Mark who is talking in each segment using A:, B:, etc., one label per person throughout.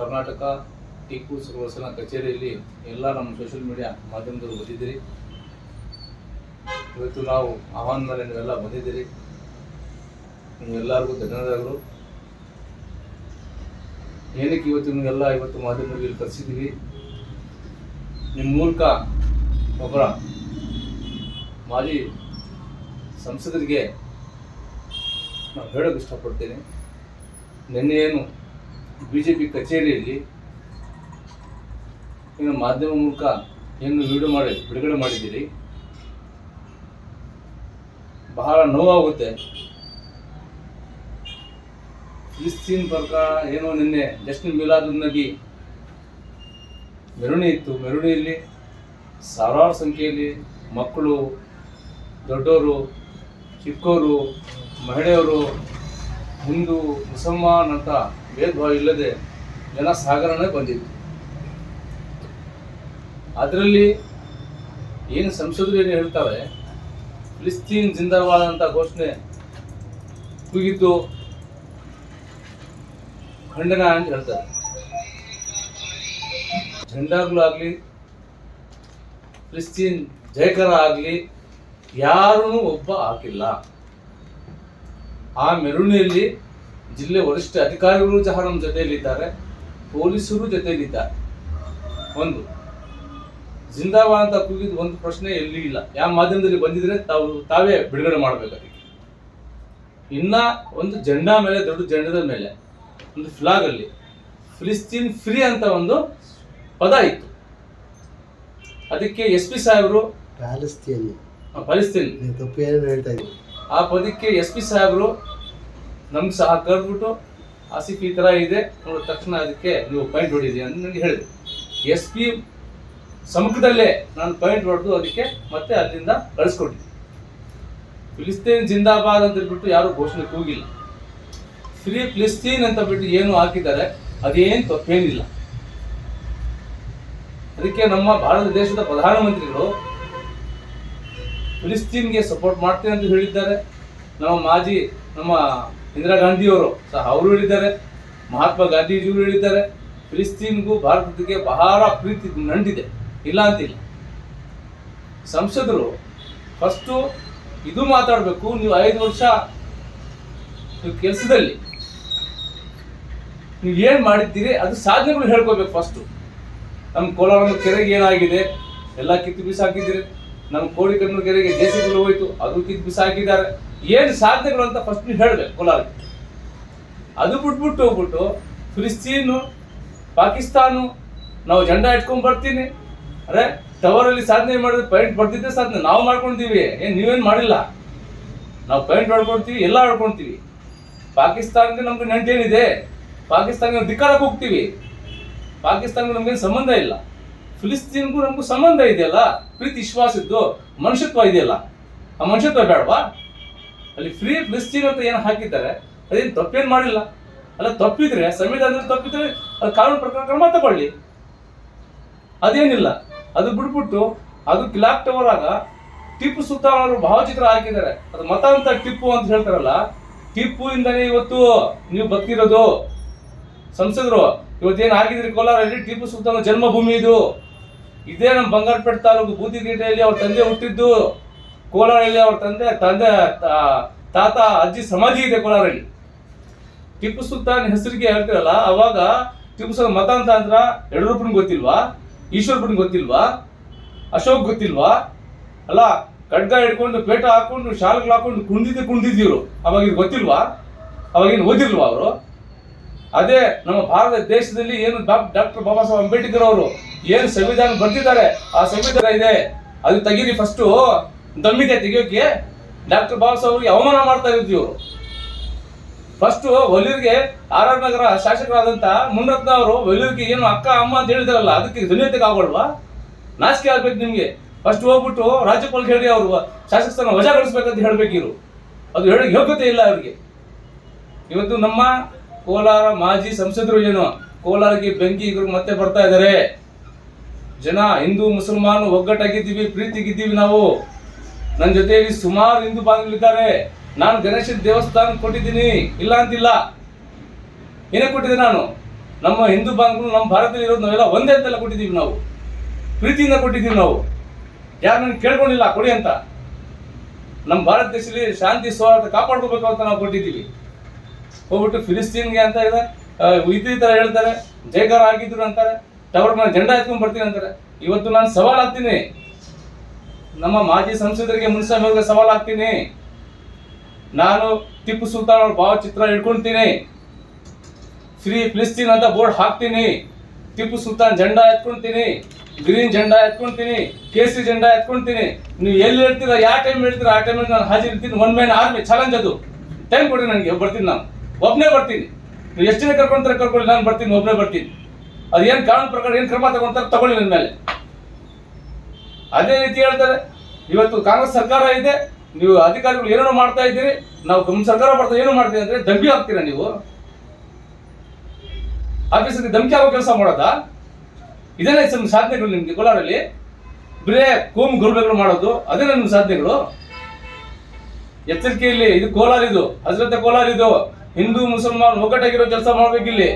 A: ಕರ್ನಾಟಕ ಟಿಪ್ಪು ಸರ್ವಸನ ಕಚೇರಿಯಲ್ಲಿ ಎಲ್ಲ ನಮ್ಮ ಸೋಷಿಯಲ್ ಮೀಡಿಯಾ ಮಾಧ್ಯಮದವರು ಬಂದಿದ್ದೀರಿ. ಇವತ್ತು ನಾವು ಆಹ್ವಾನ ಮೇಲೆ ನೀವೆಲ್ಲ ಬಂದಿದ್ದೀರಿ. ನಿಮ್ಗೆಲ್ಲರಿಗೂ ಧನ್ಯವಾದಗಳು. ಏನಕ್ಕೆ ಇವತ್ತು ನಿಮಗೆಲ್ಲ ಇವತ್ತು ಮಾಧ್ಯಮದಲ್ಲಿ ಕರೆಸಿದ್ದೀವಿ ನಿಮ್ಮ ಮೂಲಕ ಒಬ್ಬರ ಮಾಜಿ ಸಂಸದರಿಗೆ ನಾನು ಹೇಳೋಕೆ ಇಷ್ಟಪಡ್ತೇನೆ. ನಿನ್ನೆ ಏನು ಬಿ ಜೆ ಪಿ ಕಚೇರಿಯಲ್ಲಿ ಏನು ಮಾಧ್ಯಮ ಮೂಲಕ ಏನು ವಿಡಿಯೋ ಮಾಡಿ, ಬಿಡುಗಡೆ ಮಾಡಿದ್ದೀರಿ? ಬಹಳ ನೋವಾಗುತ್ತೆ. ಕ್ರಿಸ್ತಿಯನ್ ಪ್ರಕಾರ ಏನೋ ನಿನ್ನೆ ಜಸ್ಟಿನ್ ಮಿಲಾದುನ್ನಗಿ ಮೆರವಣಿಗೆ ಇತ್ತು. ಮೆರವಣಿಯಲ್ಲಿ ಸಾವಿರಾರು ಸಂಖ್ಯೆಯಲ್ಲಿ ಮಕ್ಕಳು ದೊಡ್ಡವರು ಚಿಕ್ಕವರು ಮಹಿಳೆಯರು, ಹಿಂದೂ, ಮುಸಲ್ಮಾನ್ ಅಂತ ಭೇದ ಭಾವ ಇಲ್ಲದೆ ಜನ ಸಾಗರನೇ ಬಂದಿತ್ತು. ಅದರಲ್ಲಿ ಏನು ಸಂಸದರು ಏನು ಹೇಳ್ತಾರೆ? ಫಿಲಿಸ್ತೀನ್ ಜಿಂದಾಬಾದ್ ಅಂತ ಘೋಷಣೆ ಕೂಗಿದ್ದು ಖಂಡನ ಅಂತ ಹೇಳ್ತಾರೆ. ಜೆಂಡಾಗ್ಲೂ ಆಗಲಿ, ಫಿಲಿಸ್ತೀನ್ ಜಯಕರ ಆಗಲಿ ಯಾರೂ ಒಬ್ಬ ಹಾಕಿಲ್ಲ. ಆ ಮೆರವಣಿಗೆಯಲ್ಲಿ ಜಿಲ್ಲೆ ವರಿಷ್ಠ ಅಧಿಕಾರಿಗಳು ಸಹ ನಮ್ಮ ಜೊತೆಯಲ್ಲಿದ್ದಾರೆ ಪೊಲೀಸರು ಜೊತೆಯಲ್ಲಿದ್ದಾರೆ. ಒಂದು ಜಿಂದಾಬಾದ್ ಅಂತ ಕೂಗಿದ ಒಂದು ಪ್ರಶ್ನೆ ಎಲ್ಲಿ ಇಲ್ಲ. ಯಾವ ಮಾಧ್ಯಮದಲ್ಲಿ ಬಂದಿದ್ರೆ ತಾವು ತಾವೇ ಬಿಡುಗಡೆ ಮಾಡಬೇಕು ಅದಕ್ಕೆ ಇನ್ನ ಒಂದು ಜೆಂಡಾ ಮೇಲೆ ದೊಡ್ಡ ಜೆಂಡದ ಮೇಲೆ ಒಂದು ಫ್ಲಾಗ್ ಅಲ್ಲಿ ಫಿಲಿಸ್ತೀನ್ ಫ್ರೀ ಅಂತ ಒಂದು ಪದ ಇತ್ತು. ಅದಕ್ಕೆ ಎಸ್ ಪಿ ಸಾಹೇಬರು
B: ಪ್ಯಾಲೆಸ್ತೀನ್. ತಪ್ಪು ಹೇಳ್ತಾ ಇದ್ದೀವಿ
A: ಆ ಪದಕ್ಕೆ ಎಸ್ ಪಿ ಸಾಹೇಬರು ನಮ್ಗೆ ಸಹ ಕರೆದ್ಬಿಟ್ಟು ಆಸಿಫ್ ಈ ಥರ ಇದೆ. ನೋಡಿದ ತಕ್ಷಣ ಅದಕ್ಕೆ ನೀವು ಪಾಯಿಂಟ್ ಹೊಡಿದಿ ಅಂತ ನನಗೆ ಹೇಳಿದೆ ಎಸ್ ಪಿ ಸಮುಖದಲ್ಲೇ ನಾನು ಪಾಯಿಂಟ್ ಹೊಡೆದು ಅದಕ್ಕೆ ಮತ್ತೆ ಅಲ್ಲಿಂದ ಕಳಿಸ್ಕೊಟ್ಟಿದ್ದೆ. ಫಿಲಿಸ್ತೀನ್ ಜಿಂದಾಬಾದ್ ಅಂತ ಹೇಳ್ಬಿಟ್ಟು ಯಾರು ಘೋಷಣೆ ಕೂಗಿಲ್ಲ. ಫ್ರೀ ಫಿಲಿಸ್ತೀನ್ ಅಂತ ಬಿಟ್ಟು ಏನು ಹಾಕಿದ್ದಾರೆ, ಅದೇನು ತಪ್ಪೇನಿಲ್ಲ. ಅದಕ್ಕೆ ನಮ್ಮ ಭಾರತ ದೇಶದ ಪ್ರಧಾನಮಂತ್ರಿಗಳು ಫಿಲಿಸ್ತೀನ್ಗೆ ಸಪೋರ್ಟ್ ಮಾಡ್ತೇನೆ ಅಂತ ಹೇಳಿದ್ದಾರೆ. ನಮ್ಮ ಮಾಜಿ, ನಮ್ಮ ಇಂದಿರಾ ಗಾಂಧಿಯವರು ಸಹ ಅವರು ಹೇಳಿದ್ದಾರೆ, ಮಹಾತ್ಮ ಗಾಂಧೀಜಿಯವರು ಹೇಳಿದ್ದಾರೆ, ಫಿಲಿಸ್ತೀನ್ಗೂ ಭಾರತಕ್ಕೆ ಬಹಳ ಪ್ರೀತಿ ನಂಟಿದೆ ಇಲ್ಲ ಅಂತಿಲ್ಲ. ಸಂಸದರು ಫಸ್ಟು ಇದು ಮಾತಾಡಬೇಕು, ನೀವು ಐದು ವರ್ಷ ನೀವು ಕೆಲಸದಲ್ಲಿ ನೀವು ಏನು ಮಾಡಿದ್ದೀರಿ, ಅದು ಸಾಧನೆಗಳು ಹೇಳ್ಕೋಬೇಕು ಫಸ್ಟು ನಮ್ಮ ಕೋಲಾರ ಕೆರೆಗೆ ಏನಾಗಿದೆ, ಎಲ್ಲ ಕಿತ್ತು ಬಿಸಾಕಿದ್ದೀರಿ. ನಮ್ಮ ಕೋಡಿಕಣ್ಣೂರು ಕೆರೆಗೆ ದೇಶಗಳು ಹೋಯ್ತು, ಅದು ಕಿತ್ತು ಬಿಸಾಕಿದ್ದಾರೆ ಏನು ಸಾಧನೆಗಳು ಅಂತ ಫಸ್ಟ್ ನೀವು ಹೇಳಬೇಕು ಕೋಲಾರಕ್ಕೆ. ಅದು ಬಿಟ್ಬಿಟ್ಟು ಹೋಗ್ಬಿಟ್ಟು ಫಿಲಿಸ್ತೀನು, ಪಾಕಿಸ್ತಾನು, ನಾವು ಜಂಡ ಇಟ್ಕೊಂಡ್ ಬರ್ತೀನಿ. ಅರೆ, ಟವರಲ್ಲಿ ಸಾಧನೆ ಮಾಡಿದ್ರೆ ಪಾಯಿಂಟ್ ಬರ್ತಿದ್ದೆ ಸಾಧನೆ ನಾವು ಮಾಡ್ಕೊಳ್ತೀವಿ ಏನ್ ನೀವೇನು ಮಾಡಿಲ್ಲ? ನಾವು ಪಾಯಿಂಟ್ ಮಾಡ್ಕೊಳ್ತೀವಿ ಎಲ್ಲ ಹೊಡ್ಕೊಳ್ತೀವಿ ಪಾಕಿಸ್ತಾನಕ್ಕೆ ನಮ್ಗೆ ನೆಂಟೇನಿದೆ. ಪಾಕಿಸ್ತಾನ ಧಿಕ್ಕಾರಕ್ಕೆ ಹೋಗ್ತೀವಿ. ಪಾಕಿಸ್ತಾನಕ್ಕೂ ನಮ್ಗೇನು ಸಂಬಂಧ ಇಲ್ಲ. ಫಿಲಿಸ್ತೀನ್ಗೂ ನಮಗೂ ಸಂಬಂಧ ಇದೆಯಲ್ಲ? ಪ್ರೀತಿ ವಿಶ್ವಾಸ ಇದ್ದು ಮನುಷ್ಯತ್ವ ಇದೆಯಲ್ಲ? ಆ ಮನುಷ್ಯತ್ವ ಬೇಡವಾ? ಅಲ್ಲಿ ಫ್ರೀ ಫಿಲಿಸ್ತೀನ್ ಅಂತ ಏನು ಹಾಕಿದ್ದಾರೆ, ಅದೇನು ತಪ್ಪೇನು ಮಾಡಿಲ್ಲ. ಅಲ್ಲ, ತಪ್ಪಿದ್ರೆ, ಸಂವಿಧಾನದಲ್ಲಿ ತಪ್ಪಿದ್ರೆ ಅದು ಕಾನೂನು ಪ್ರಕಾರ ಕ್ರಮ ತಗೊಳ್ಳಿ. ಅದೇನಿಲ್ಲ. ಅದು ಬಿಟ್ಬಿಟ್ಟು ಅದು ಕ್ಲಾಕ್ ಟವರ್ ಆಗ ಟಿಪ್ಪು ಸುಲ್ತಾನ್ ಅವರು ಭಾವಚಿತ್ರ ಹಾಕಿದ್ದಾರೆ. ಅದು ಮತ ಅಂತ ಟಿಪ್ಪು ಅಂತ ಹೇಳ್ತಾರಲ್ಲ, ಟಿಪ್ಪು ಇಂದನೇ ಇವತ್ತು ನೀವು ಬದುಕಿರೋದು. ಸಂಸದರು, ಇವತ್ತೇನು ಆಗಿದ್ರಿ ಕೋಲಾರಲ್ಲಿ? ಟಿಪ್ಪು ಸುಲ್ತಾನ ಜನ್ಮಭೂಮಿ ಇದು. ಇದೇ ನಮ್ಮ ಬಂಗಾರಪೇಟೆ ತಾಲೂಕು ಬೂದಿಗೇಟೆಯಲ್ಲಿ ಅವ್ರ ತಂದೆ ಹುಟ್ಟಿದ್ದು, ಕೋಲಾರಲ್ಲಿ ಅವ್ರ ತಂದೆ ತಂದೆ ತಾತ, ಅಜ್ಜಿ ಸಮಾಧಿ ಇದೆ ಕೋಲಾರಲ್ಲಿ. ಟಿಪ್ಪು ಸುಲ್ತಾನ್ ಹೆಸರಿಗೆ ಹೇಳ್ತಿರಲ್ಲ, ಅವಾಗ ಟಿಪ್ಪು ಸುಲ್ತಾನ್ ಮತ ಅಂತ ಅಂದ್ರ ಯಡಿಯೂರಪ್ಪನ ಗೊತ್ತಿಲ್ವಾ ಈಶ್ವರಪ್ಪನ ಗೊತ್ತಿಲ್ವಾ, ಅಶೋಕ್ ಗೊತ್ತಿಲ್ವಾ? ಅಲ್ಲ, ಖಡ್ಗ ಹಿಡ್ಕೊಂಡು, ಪೇಟ ಹಾಕೊಂಡು, ಶಾಲೆಗಳು ಹಾಕೊಂಡು ಕುಂದಿದ್ದೆ ಕುಂದಿದ್ದೀವ್ರು ಅವಾಗ ಇದು ಗೊತ್ತಿಲ್ವಾ? ಅವಾಗೇನು ಓದಿಲ್ವಾ ಅವರು? ಅದೇ ನಮ್ಮ ಭಾರತ ದೇಶದಲ್ಲಿ ಏನು ಡಾಕ್ಟರ್ ಬಾಬಾ ಸಾಹೇಬ್ ಅಂಬೇಡ್ಕರ್ ಅವರು ಏನು ಸಂವಿಧಾನ ಬರ್ತಿದ್ದಾರೆ ಆ ಸಂವಿಧಾನ ಇದೆ. ಅದು ತೆಗೀರಿ ಫಸ್ಟು ದಮ್ಮಿದೆ ತೆಗಿಯೋಕೆ. ಡಾಕ್ಟರ್ ಬಾಬಾ ಸಾಹೇಬ್ ಅವ್ರಿಗೆ ಅವಮಾನ ಮಾಡ್ತಾ ಇದ್ದೀವಿ ಇವರು. ಫಸ್ಟ್ ಒಲಿಯರ್ಗೆ ಆರ್ ಆರ್ ನಗರ ಶಾಸಕರಾದಂತ ಮುನರತ್ನ ಅವರು ಒಲಿಯರ್ಗೆ ಏನು ಅಕ್ಕ, ಅಮ್ಮ ಅಂತ ಹೇಳಿದಾರಲ್ಲ, ಅದಕ್ಕೆ ಧನ್ಯತೆಗೆ ಆಗೋಲ್ವಾ ನಾಚಿಕೆ ಆಗ್ಬೇಕು ನಿಮ್ಗೆ. ಫಸ್ಟ್ ಹೋಗ್ಬಿಟ್ಟು ರಾಜ್ಯಪಾಲ್ ಹೇಳಿ ಅವರು ಶಾಸಕ ಸ್ಥಾನ ವಜಾಗೊಳಿಸ್ಬೇಕಂತ ಹೇಳ್ಬೇಕಿರು ಅದು ಹೇಳಿ ಯೋಗ್ಯತೆ ಇಲ್ಲ ಅವ್ರಿಗೆ. ಇವತ್ತು ನಮ್ಮ ಕೋಲಾರ ಮಾಜಿ ಸಂಸದರು ಏನು? ಕೋಲಾರಕ್ಕೆ ಬೆಂಕಿ ಇವರು ಮತ್ತೆ ಬರ್ತಾ ಇದ್ದಾರೆ ಜನ, ಹಿಂದೂ, ಮುಸಲ್ಮಾನ್ ಒಗ್ಗಟ್ಟಾಗಿದ್ದೀವಿ, ಪ್ರೀತಿಗಿದ್ದೀವಿ ನಾವು. ನನ್ನ ಜೊತೆಯಲ್ಲಿ ಸುಮಾರು ಹಿಂದೂ ಬಾಂಧವರಿದ್ದಾರೆ ನಾನು ಗಣೇಶನ ದೇವಸ್ಥಾನ ಕೊಟ್ಟಿದ್ದೀನಿ. ಇಲ್ಲ ಅಂತಿಲ್ಲ. ಏನೇ ಕೊಟ್ಟಿದ್ದೆ ನಾನು? ನಮ್ಮ ಹಿಂದೂ ಬಾಂಧವರು ನಮ್ಮ ಭಾರತದಲ್ಲಿ ಇರೋದು ನಾವೆಲ್ಲ ಒಂದೇ ಅಂತೆಲ್ಲ ಕೊಟ್ಟಿದ್ದೀವಿ ನಾವು. ಪ್ರೀತಿಯಿಂದ ಕೊಟ್ಟಿದ್ದೀವಿ ನಾವು. ಯಾರು ನನಗೆ ಕೇಳ್ಕೊಂಡಿಲ್ಲ, ಕೊಡಿ ಅಂತ. ನಮ್ಮ ಭಾರತ ದೇಶದಲ್ಲಿ ಶಾಂತಿ, ಸೌಹಾರ್ದ ಕಾಪಾಡ್ಕೋಬೇಕು ಅಂತ ನಾವು ಕೊಟ್ಟಿದ್ದೀವಿ. ಹೋಗ್ಬಿಟ್ಟು ಫಿಲಿಸ್ತೀನ್ಗೆ ಅಂತ ಇದೆ ಇದು ಈ ಥರ ಹೇಳ್ತಾರೆ ಜೈಕಾರ ಆಗಿದ್ರು ಅಂತಾರೆ, ಟವರ್ ಮೇಲೆ ಜೆಂಡಾ ಎತ್ಕೊಂಡ್ ಬರ್ತೀನಿ ಅಂತಾರೆ. ಇವತ್ತು ನಾನು ಸವಾಲ್ ಹಾಕ್ತೀನಿ ನಮ್ಮ ಮಾಜಿ ಸಂಸದರಿಗೆ ಅವ್ರಿಗೆ ಸವಾಲ್ ಆಗ್ತೀನಿ ನಾನು ಟಿಪ್ಪು ಸುಲ್ತಾನ್ ಅವ್ರ ಭಾವಚಿತ್ರ ಹಿಡ್ಕೊಳ್ತೀನಿ. ಫ್ರೀ ಫಿಲಿಸ್ತೀನ್ ಅಂತ ಬೋರ್ಡ್ ಹಾಕ್ತೀನಿ. ಟಿಪ್ಪು ಸುಲ್ತಾನ್ ಜೆಂಡಾ ಎತ್ಕೊಳ್ತೀನಿ ಗ್ರೀನ್ ಜೆಂಡಾ ಎತ್ಕೊಳ್ತೀನಿ ಕೇಸರಿ ಜೆಂಡಾ ಎತ್ಕೊಳ್ತೀನಿ ನೀವು ಎಲ್ಲಿ ಹೇಳ್ತೀರಾ, ಯಾವ ಟೈಮ್ ಹೇಳ್ತೀರಾ, ಆ ಟೈಮಲ್ಲಿ ನಾನು ಹಾಜಿರ್ತೀನಿ ಒನ್ ಮ್ಯಾನ್ ಆರ್ಮಿ ಚಾಲೆಂಜ್ ಅದು. ಟೈಮ್ ಕೊಡಿ ನನಗೆ, ಬರ್ತೀನಿ ನಾನು. ಒಬ್ಬನೇ ಬರ್ತೀನಿ. ನೀವು ಎಷ್ಟು ಜನ ಕರ್ಕೊಂತಾರೆ ಕರ್ಕೊಳ್ಳಿ, ನಾನು ಬರ್ತೀನಿ ಒಬ್ಬನೇ ಬರ್ತೀನಿ. ಅದು ಏನ್ ಕಾನೂನು ಪ್ರಕಾರ, ಏನು ಕ್ರಮ ತಗೊಂತಾರೆ ತಗೊಳ್ಳಿ ನನ್ನ ಮೇಲೆ. ಅದೇ ರೀತಿ ಹೇಳ್ತಾರೆ. ಇವತ್ತು ಕಾಂಗ್ರೆಸ್ ಸರ್ಕಾರ ಇದೆ, ನೀವು ಅಧಿಕಾರಿಗಳು ಏನೇನೋ ಮಾಡ್ತಾ ಇದ್ದೀರಿ, ನಾವು ನಮ್ಮ ಸರ್ಕಾರ ಬರ್ತಾ ಏನು ಮಾಡ್ತೀವಿ ಅಂದ್ರೆ ಧಮಕಿ ಹಾಕ್ತೀರಾ ನೀವು? ಆಫೀಸಲ್ಲಿ ಧಮಕಿ ಆಗೋ ಕೆಲಸ ಮಾಡೋದಾ? ಇದೇನೇ ನಿಮ್ಮ ಸಾಧನೆಗಳು ನಿಮ್ಗೆ ಕೋಲಾರಲ್ಲಿ? ಬರೇ ಕೂಮ್ ಗುರುಬೆಗಳು ಮಾಡೋದು, ಅದೇ ನಿಮ್ಮ ಸಾಧನೆಗಳು? ಎಚ್ಚರಿಕೆಯಲ್ಲಿ ಇದು ಕೋಲಾರ ಇದು ಹಜರತೆ ಕೋಲಾರ ಇದು ಹಿಂದೂ ಮುಸಲ್ಮಾನ್ ಒಗ್ಗಟ್ಟಾಗಿರೋ ಕೆಲಸ ಮಾಡ್ಬೇಕಿಲ್ಲಿ.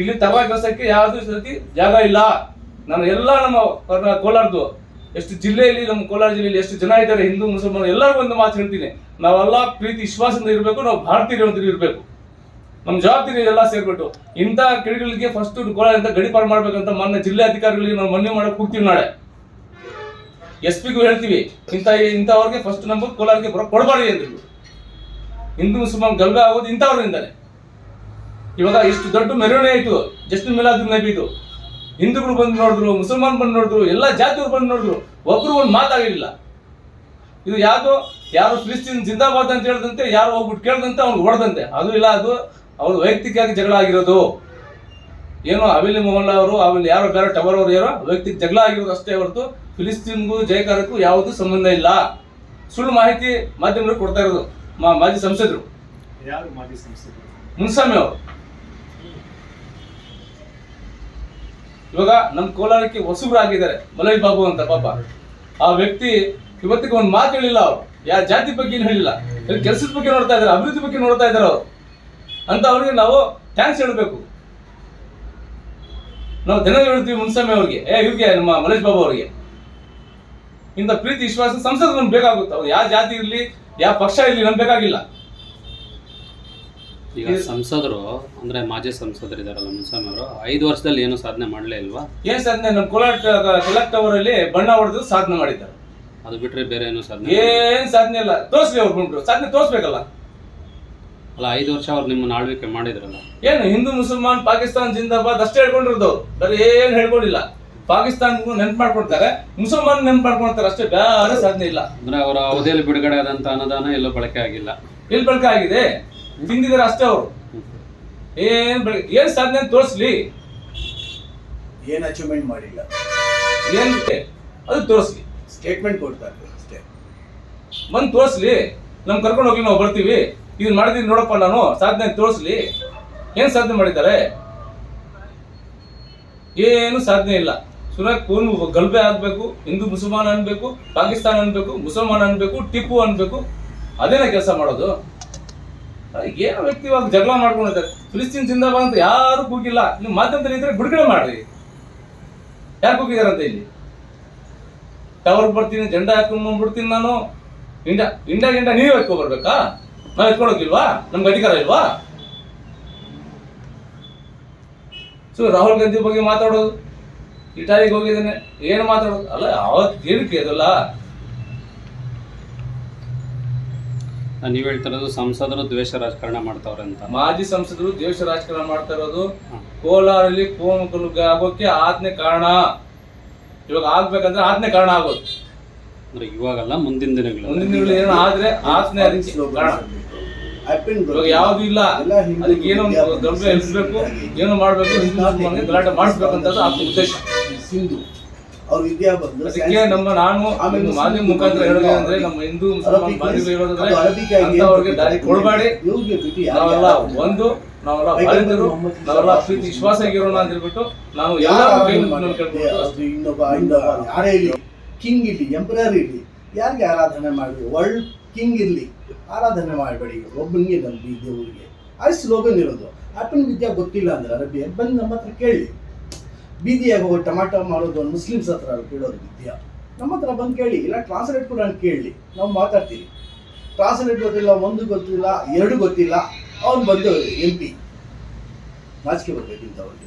A: ಇಲ್ಲಿ ತರ ಕೆಲಸಕ್ಕೆ ಯಾವುದೂ ರೀತಿ ಜಾಗ ಇಲ್ಲ. ನಾನು ಎಲ್ಲ ನಮ್ಮ ಕೋಲಾರದು ಎಷ್ಟು ಜಿಲ್ಲೆಯಲ್ಲಿ, ನಮ್ಮ ಕೋಲಾರ ಜಿಲ್ಲೆಯಲ್ಲಿ ಎಷ್ಟು ಜನ ಇದ್ದಾರೆ ಹಿಂದೂ ಮುಸಲ್ಮಾನ್ ಎಲ್ಲರಿಗೂ ಒಂದು ಮಾತು ಹೇಳ್ತೀನಿ. ನಾವೆಲ್ಲ ಪ್ರೀತಿ, ವಿಶ್ವಾಸದಿಂದ ಇರಬೇಕು, ನಾವು ಭಾರತೀಯರು ಇರಬೇಕು. ನಮ್ಮ ಜವಾಬ್ದಾರಿ ಎಲ್ಲ ಸೇರ್ಬಿಟ್ಟು. ಇಂಥ ಕಿಡಿಗಳಿಗೆ ಫಸ್ಟ್ ಅಂತ ಗಡಿಪಾರು ಮಾಡ್ಬೇಕಂತ ಮೊನ್ನೆ ಜಿಲ್ಲೆ ಅಧಿಕಾರಿಗಳಿಗೆ ನಾವು ಮನವಿ ಮಾಡಕ್ಕೆ ಹೋಗ್ತೀವಿ ನಾಳೆ. ಎಸ್ ಪಿಗೂ ಹೇಳ್ತೀವಿ, ಇಂಥ, ಇಂಥವ್ರಿಗೆ ಫಸ್ಟ್ ನಮ್ಮ ಕೋಲಾರಕ್ಕೆ ಬರೋ ಕೊಡಬಾರ್ದು ಅಂದ್ರು ಹಿಂದೂ ಮುಸ್ಲಿಂ ಗಲ್ಬೆ ಆಗೋದು ಇಂಥವ್ರಿಂದಲೇ. ಇವಾಗ ಇಷ್ಟು ದೊಡ್ಡ ಮೆರವಣಿಗೆ ಆಯ್ತು. ಜಸ್ಟ್ ಮಿಲಾದ್ ನಬಿ ಇದು. ಹಿಂದೂಗಳು ಬಂದು ನೋಡಿದ್ರು, ಮುಸಲ್ಮಾನ್ ಬಂದು ನೋಡಿದ್ರು, ಎಲ್ಲ ಜಾತಿಗಳು ಬಂದು ನೋಡಿದ್ರು. ಒಬ್ರು ಒಂದು ಮಾತಾಗಿರಲಿಲ್ಲ ಇದು ಯಾವುದೋ ಯಾರು ಫಿಲಿಸ್ತೀನ್ ಜಿಂದಾಬಾದ್ ಅಂತ ಹೇಳ್ದಂತೆ, ಯಾರು ಹೋಗ್ಬಿಟ್ಟು ಕೇಳ್ದಂತೆ, ಅವ್ನು ಹೊಡೆದಂತೆ. ಅದು ಇಲ್ಲ, ಅದು ಅವ್ರು ವೈಯಕ್ತಿಕವಾಗಿ ಜಗಳ ಆಗಿರೋದು. ಏನೋ ಅವಿಲಿ ಮೊಹಲ್ಲಾ ಅವರು, ಅವಿಲ್ ಯಾರೋ ಬೇರೆ ಟವರ್ ಅವರು ಯಾರೋ ವೈಯಕ್ತಿಕ ಜಗಳ ಆಗಿರೋದು ಅಷ್ಟೇ ಹೊರತು ಫಿಲಿಸ್ತೀನ್ಗೂ ಜಯಕಾರಕ್ಕೂ ಯಾವುದೂ ಸಂಬಂಧ ಇಲ್ಲ. ಸುಳ್ಳು ಮಾಹಿತಿ ಮಾಧ್ಯಮಗಳು ಕೊಡ್ತಾ ಇರೋದು. ಮಾಜಿ ಸಂಸದರು.
C: ಯಾರು ಮಾಜಿ ಸಂಸದರು?
A: ಮುನ್ಸ್ವಾಮಿ ಅವರು. ಇವಾಗ ನಮ್ಮ ಕೋಲಾರಕ್ಕೆ ಹೊಸಬ್ರು ಆಗಿದ್ದಾರೆ. ಮಲೈ ಬಾಬು ಅಂತ ಪಾಪ. ಆ ವ್ಯಕ್ತಿ ಇವತ್ತಿಗೆ ಒಂದು ಮಾತು ಹೇಳಿಲ್ಲ ಅವರು. ಯಾವ ಜಾತಿ ಬಗ್ಗೆ ಏನು ಹೇಳಿಲ್ಲ. ಕೆಲಸದ ಬಗ್ಗೆ ನೋಡ್ತಾ ಇದ್ದಾರೆ ಅಭಿವೃದ್ಧಿ ಬಗ್ಗೆ ನೋಡ್ತಾ ಇದ್ದಾರೆ ಅವರು. ಅಂತ ಅವ್ರಿಗೆ ನಾವು ಥ್ಯಾಂಕ್ಸ್ ಹೇಳಬೇಕು. ನಾವು ದಿನ ಹೇಳ್ತೀವಿ ಮುನ್ಸ್ವಾಮಿ ಅವ್ರಿಗೆ. ಏ ಇವ್ರಿಗೆ ನಮ್ಮ ಮಲೇಶ್ ಬಾಬು ಅವರಿಗೆ. ಇಂಥ ಪ್ರೀತಿ ವಿಶ್ವಾಸ ಸಂಸದ್ ನಮ್ಗೆ ಬೇಕಾಗುತ್ತೆ. ಅವ್ರು ಯಾವ ಜಾತಿ ಇರಲಿ ಯಾವ ಪಕ್ಷ ಇಲ್ಲಿ ನಂಬಬೇಕಾಗಿಲ್ಲ ಬೇಕಾಗಿಲ್ಲ.
D: ಈಗ ಸಂಸದರು ಅಂದ್ರೆ ಮಾಜಿ ಸಂಸದರು ಇದಾರಲ್ಲ ಮುನ್ಸ್ವಾಮಿ ಅವರು ಐದು ವರ್ಷದಲ್ಲಿ ಏನು ಸಾಧನೆ ಮಾಡಲೇ ಇಲ್ವಾ?
A: ಏನ್ ಸಾಧನೆ? ನಮ್ಮ ಕೋಲಾರ ಕೊಲಕ್ಟ್ ಟವರ್ ಅಲ್ಲಿ ಬಣ್ಣ ಹೊಡೆದು ಸಾಧನೆ ಮಾಡಿದ್ದಾರೆ.
D: ಅದು ಬಿಟ್ರೆ ಬೇರೆ ಏನು ಸಾಧನೆ
A: ಏನ್ ಸಾಧನೆ ಇಲ್ಲ. ತೋರಿಸ್ಲಿ ಅವ್ರು ಬಂದ್ರು ಸಾಧನೆ ತೋರಿಸ್ಬೇಕಲ್ಲ.
D: ಅಲ್ಲ ಐದು ವರ್ಷ ಅವ್ರು ನಿಮ್ಮನ್ನ ಆಳ್ವಿಕೆ ಮಾಡಿದ್ರಲ್ಲ.
A: ಏನು ಹಿಂದೂ ಮುಸಲ್ಮಾನ್ ಪಾಕಿಸ್ತಾನ್ ಜಿಂದಾಬಾದ್ ಅಷ್ಟೇ ಹೇಳ್ಕೊಂಡಿರೋದು. ಬೇರೆ ಏನ್ ಹೇಳ್ಕೊಂಡಿಲ್ಲ. ಪಾಕಿಸ್ತಾನ್ ನೆನ್ಪು ಮಾಡ್ಕೊಳ್ತಾರೆ ಮುಸಲ್ಮಾನ್ ನೆನ್ಪು ಮಾಡ್ಕೊಳ್ತಾರೆ ಅಷ್ಟೇ ಬೇರೆ ಸಾಧನೆ ಇಲ್ಲ.
D: ಅಂದ್ರೆ ಅವರ ಅವಧಿಯಲ್ಲಿ ಬಿಡುಗಡೆ ಆದಂತ ಅನುದಾನ ಎಲ್ಲೂ ಬಳಕೆ ಆಗಿಲ್ಲ.
A: ಎಲ್ಲಿ ಬಳಕೆ ಆಗಿದೆ? ತಿಂದಿದ್ದಾರೆ ಅಷ್ಟೇ ಅವರು. ಏನ್ ಬೆಳ ಏನ್ ಸಾಧನೆ ಅಂತ ತೋರಿಸ್ಲಿ.
E: ಏನ್ ಅಚೀವ್ಮೆಂಟ್ ಮಾಡಿಲ್ಲ.
A: ಏನ್ ಅದು ತೋರಿಸ್ಲಿ.
E: ಸ್ಟೇಟ್ಮೆಂಟ್ ಕೊಡ್ತಾರೆ ಅಷ್ಟೇ.
A: ಬಂದು ತೋರಿಸ್ಲಿ. ನಮ್ ಕರ್ಕೊಂಡು ಹೋಗ್ಲಿ ನಾವು ಬರ್ತೀವಿ. ಇದನ್ನ ಮಾಡಿದೀನಿ ನೋಡಪ್ಪ ನಾನು ಸಾಧನೆ ತೋರಿಸ್ಲಿ. ಏನ್ ಸಾಧನೆ ಮಾಡಿದ್ದಾರೆ? ಏನು ಸಾಧನೆ ಇಲ್ಲ. ಸುಮ್ಮನೆ ಕೋನು ಗಲ್ಬೆ ಆಗ್ಬೇಕು, ಹಿಂದೂ ಮುಸಲ್ಮಾನ ಅನ್ಬೇಕು, ಪಾಕಿಸ್ತಾನ ಅನ್ಬೇಕು, ಮುಸಲ್ಮಾನ ಅನ್ಬೇಕು, ಟಿಪ್ಪು ಅನ್ಬೇಕು, ಅದೇನೇ ಕೆಲಸ ಮಾಡೋದು? ಏನು ವ್ಯಕ್ತಿ ಇವಾಗ ಜಗಳ ಮಾಡ್ಕೊಂಡಿದ್ದಾರೆ ಫಿಲಿಸ್ತೀನ್ ಜಿಂದಾಬಾದ್ ಅಂತ ಯಾರು ಕೂಗಿಲ್ಲ. ನೀವು ಮಾಧ್ಯಮದಲ್ಲಿ ಇದ್ರೆ ಬಿಡುಗಡೆ ಮಾಡ್ರಿ. ಯಾರು ಕೂಗಿದಾರಂತ ಇಲ್ಲಿ? ಟವರ್ ಬರ್ತೀನಿ, ಜೆಂಡಾ ಹಾಕೊಂಡು ಬಂದ್ಬಿಡ್ತೀನಿ ನಾನು. ಇಂಡಾ ಇಂಡಿಯಾ ಗಿಂಡ ನೀವೇ ಎತ್ಕೊ ಬರ್ಬೇಕಾ? ನಾವ್ ಎತ್ಕೊಳಕ್ಕಿಲ್ವಾ ನಮ್ಗೆ ಅಧಿಕಾರ ಇಲ್ವಾ? ಸೊ ರಾಹುಲ್ ಗಾಂಧಿ ಬಗ್ಗೆ ಮಾತಾಡೋದು. ಇಟಾಲಿಗೆ ಹೋಗಿದ್ದೇನೆ. ಏನು ಮಾತಾಡೋದು? ಅಲ್ಲ ಅವತ್ತು ಏನಕ್ಕೆ ಅದಲ್ಲ.
D: ನೀವ್ ಹೇಳ್ತಿರೋದು ಸಂಸದರು ದ್ವೇಷ ರಾಜಕಾರಣ ಮಾಡ್ತಾವ್ರೆ ಅಂತ.
A: ಮಾಜಿ ಸಂಸದರು ದ್ವೇಷ ರಾಜಕಾರಣ ಮಾಡ್ತಾ ಇರೋದು. ಕೋಲಾರಲ್ಲಿ ಕೋಮು ಗಲಭೆ ಆಗೋಕೆ ಆದ್ನೇ ಕಾರಣ. ಇವಾಗ ಆಗ್ಬೇಕಂದ್ರೆ ಆದ್ನೇ ಕಾರಣ ಆಗೋದು.
D: ಅಂದ್ರೆ ಇವಾಗಲ್ಲ ಮುಂದಿನ ದಿನಗಳು
A: ಮುಂದಿನ ದಿನಗಳು ಏನೋ ಆದ್ರೆ ಅದಕ್ಕೆ ಕಾರಣ. ಇವಾಗ ಯಾವ್ದು ಇಲ್ಲ. ಅದಕ್ಕೆ ಏನೋ ಒಂದು ದೊಡ್ಡ ಎಲ್ಸ್ಬೇಕು ಏನೋ ಮಾಡ್ಬೇಕು ಹಿಂದೂ ಮುಸಲ್ಮಾನ್ಗೆ ಗಲಾಟೆ ಮಾಡಿಸ್ಬೇಕಂತದ್ದು ಆ ಉದ್ದೇಶ.
E: ಸಿಂಧು. ಅವ್ರ ವಿದ್ಯಾ ಬಂದು
A: ಅದಕ್ಕೆ ನಮ್ಮ ನಾನು
E: ಆಮೇಲೆ
A: ಮಾಧ್ಯಮ ಮುಖಾಂತರ ಹೇಳೋದು ಅಂದ್ರೆ ನಮ್ಮ ಹಿಂದೂ ಮುಸಲ್ಮಾನ್ ಬಾಂಧವ್ಯ ಹೇಳೋದಂದ್ರೆ ದಾರಿ ಕೊಡಬೇಡಿ. ನಾವೆಲ್ಲ ಒಂದು ನಾವೆಲ್ಲ ಬಾಧಿತರು ನಾವೆಲ್ಲ ಪ್ರೀತಿ ವಿಶ್ವಾಸ ಆಗಿರೋಣ ಅಂತ ಹೇಳ್ಬಿಟ್ಟು ನಾವು ಎಲ್ಲರೂ ಕೈ
E: ಇನ್ನೊಬ್ಬ ಇನ್ನೊಬ್ಬ ಯಾರೇ ಇರಲಿ ಕಿಂಗ್ ಇರ್ಲಿ ಎಂಪರರ್ ಇರ್ಲಿ ಯಾರಿಗೆ ಆರಾಧನೆ ಮಾಡಿ ವರ್ಲ್ಡ್ ಕಿಂಗ್ ಇರ್ಲಿ ಆರಾಧನೆ ಮಾಡಬೇಡಿ. ಒಬ್ಬನಿಗೆ ನಂಬಿ ದೇವರಿಗೆ. ಆ ಸ್ಲೋಗನ್ ಇರೋದು. ಅಪ್ಪನ ವಿದ್ಯಾ ಗೊತ್ತಿಲ್ಲ ಅಂದ್ರೆ ಅರಬಿ ಬಂದು ನಮ್ಮ ಹತ್ರ ಕೇಳಿ. ಬೀದಿಯಾಗ ಹೋಗಿ ಟೊಮ್ಯಾಟೊ ಮಾಡೋದು ಮುಸ್ಲಿಮ್ಸ್ ಹತ್ರ ಕೇಳೋದು ವಿದ್ಯಾ. ನಮ್ಮ ಹತ್ರ ಬಂದು ಕೇಳಿ, ಇಲ್ಲ ಟ್ರಾನ್ಸ್ಲೇಟ್ ಕೂಡ ಕೇಳಿ, ನಾವು ಮಾತಾಡ್ತೀವಿ. ಟ್ರಾನ್ಸ್ಲೇಟ್ ಗೊತ್ತಿಲ್ಲ, ಒಂದು ಗೊತ್ತಿಲ್ಲ, ಎರಡು ಗೊತ್ತಿಲ್ಲ. ಅವ್ನು ಬಂದು ಎಂ ಪಿ ನಾಚಿಕೆ ಬರ್ಬೇಕು ಇಂಥವ್ರಿಗೆ